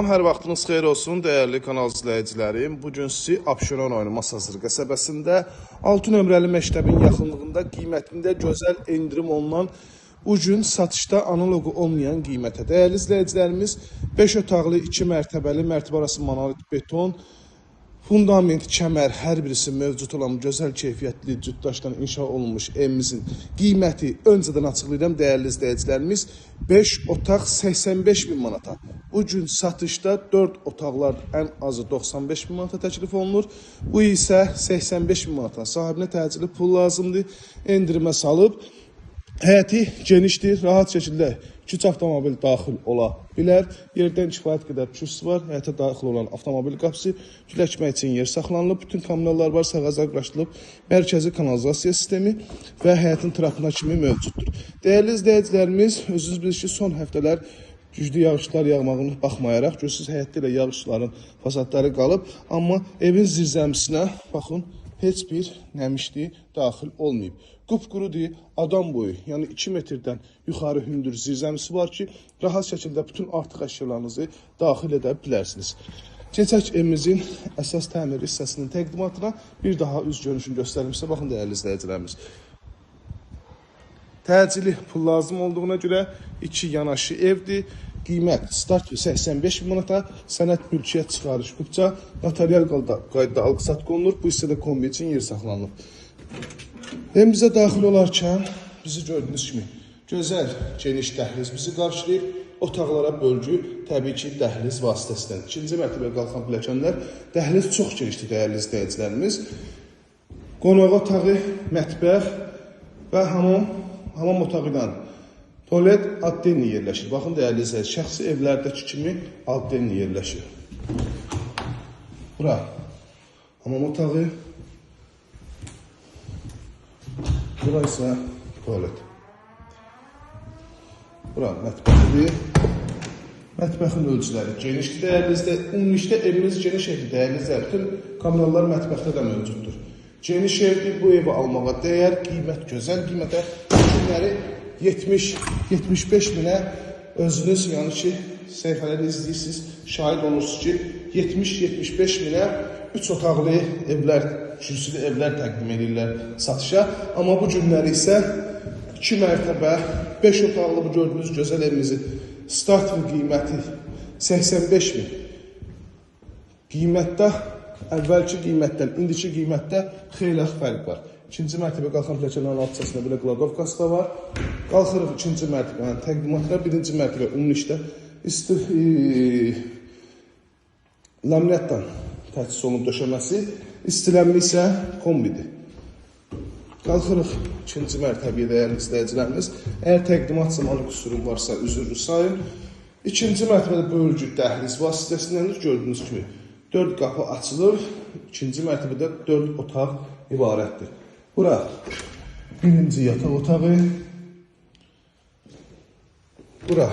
Hər vaxtınız xeyir olsun, dəyərli kanal izləyicilərim. Bu gün sizi Abşeron rayonu Masazır qəsəbəsində 6 nömrəli məktəbin yaxınlığında qiymətində gözəl endirim olunan bu gün satışda analoqu olmayan qiymətə. Dəyərli izləyicilərimiz 5 otaqlı 2 mərtəbəli, mərtəbə arası monolit beton, Fundament, kəmər hər birisi mövcud olan gözəl keyfiyyətli cütdaşdan inşa olunmuş evimizin qiyməti öncədən açıqlayıram dəyərli izləyicilərimiz 5 otaq 85 min manata. Bu gün satışda 4 otaqlar ən azı 95 min manata təklif olunur. Bu isə 85 min manata. Sahibinə təcili pul lazımdır. Endirimə salıb Həyəti genişdir, rahat şəkildə 2 avtomobil daxil ola bilər. Yerdən kifayət qədər kürsüsü var. Həyətə daxil olan avtomobil qapısı küləkmək üçün yer saxlanılıb. Bütün kommunallar var, sağazlar quraşdırılıb. Mərkəzi kanalizasiya sistemi və həyətin trapına kimi mövcuddur. Dəyərli izləyicilərimiz, özünüz bilirsiniz ki, son həftələr güclü yağışlar yağmağına baxmayaraq, gözsüz həyətdə ilə yağışların fasadları qalıb, amma evin zirzəmisinə baxın, heç bir nəmişlik daxil olmayıb. Qupqurudur, adam boyu, yəni 2 metrdən yuxarı hündür zirzəmisi var ki, rahat şəkildə bütün artıq əşyalarınızı daxil edə bilərsiniz. Keçək evimizin əsas təmir hissəsinin təqdimatına bir daha üz görünüşünü göstərim sizə. Baxın dəyərli izləyicilərimiz. Təcili pul lazım olduğuna görə iki yanaşı evdir. Qiymət start 85 min manata, sənəd mülkiyyət çıxarış qupça, notarial qaydada, alqı-satqı olunur. Bu hissədə kombi üçün yer saxlanılıb. Evimizə daxil olarkən bizi gördüyünüz kimi gözəl geniş dəhliz bizi qarşılayır. Otaqlara bölgü təbii ki, dəhliz vasitəsilə. İkinci mərtəbəyə qalxan pilləkənlər dəhliz çox genişdir dəyərli izləyicilərimiz. Qonaq otağı, mətbəx və hamam, hamam otağı ilə tualet addenli yerləşir. Baxın dəyərli izləyicilər, şəxsi evlərdəki kimi addenli yerləşir. Bura hamam otağı, bura isə tualet. Bura mətbəxidir. Mətbəxin ölçüləri genişdir, dəyərli izləyicilər. Ümumilikdə evimiz geniş evdir, dəyərli izləyicilər. Bütün kommunallar mətbəxdə də mövcuddur. Geniş evdir, bu evi almağa dəyər, qiymət gözəl qiymətə. Günləri 70-75 minə özünüz, yəni ki, səhifələri izləyirsiniz, şahid olursunuz ki, 70-75 minə 3 otaqlı evlər, kürsülü evlər təqdim edirlər satışa. Amma bu günləri isə 2 mərtəbə, 5 otaqlı bu gördüyünüz gözəl evimizin start qiyməti 85 min. Qiymətdə əvvəlki qiymətdən indiki qiymətdə xeyli fərq var. İkinci mərtəbə qalxan pilləkənlərin alt hissəsində belə qladovkası da var. Qalxırıq ikinci mərtəbənin təqdimatına, birinci mərtəbə ümumilikdə isti e, laminatdan təchiz olunub döşəməsi, istilənmə isə kombidir. Qalxırıq ikinci mərtəbəyə dəyərli izləyicilərimiz. Əgər təqdimat zamanı qüsurum varsa, üzrlü sayın. İkinci mərtəbədə bölgü dəhliz vasitəsindən gördüyünüz kimi 4 qapı açılır. İkinci mərtəbədə 4 otaq ibarətdir. Bura birinci yataq otağı. Bura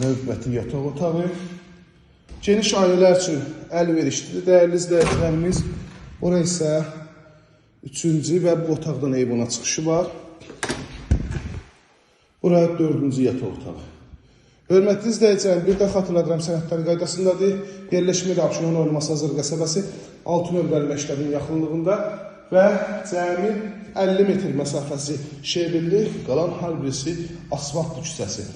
növbəti yataq otağı. Geniş ailələr üçün əlverişlidir. Dəyərli izləyicilərimiz, bura isə üçüncü və bu otaqdan eyvana çıxışı var. Bura dördüncü yataq otağı. Hörmətli izləyicilərim, bir də xatırladıram sənədləri qaydasındadır. Yerləşmə Abşeron olması hazır qəsəbəsi 6 nömrəli məktəbin yaxınlığında və cəmi 50 metr məsafəsi şebilli, qalan hər birisi asfalt küçəsi.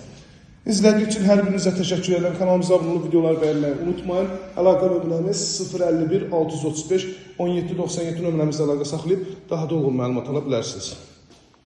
İzlədiyiniz üçün hər birinizə təşəkkür edirəm. Kanalımıza abunə olub videoları bəyənməyi unutmayın. Əlaqə nömrəmiz 051 635 1797 nömrəmizlə əlaqə saxlayıb daha dolğun məlumat ala bilərsiniz.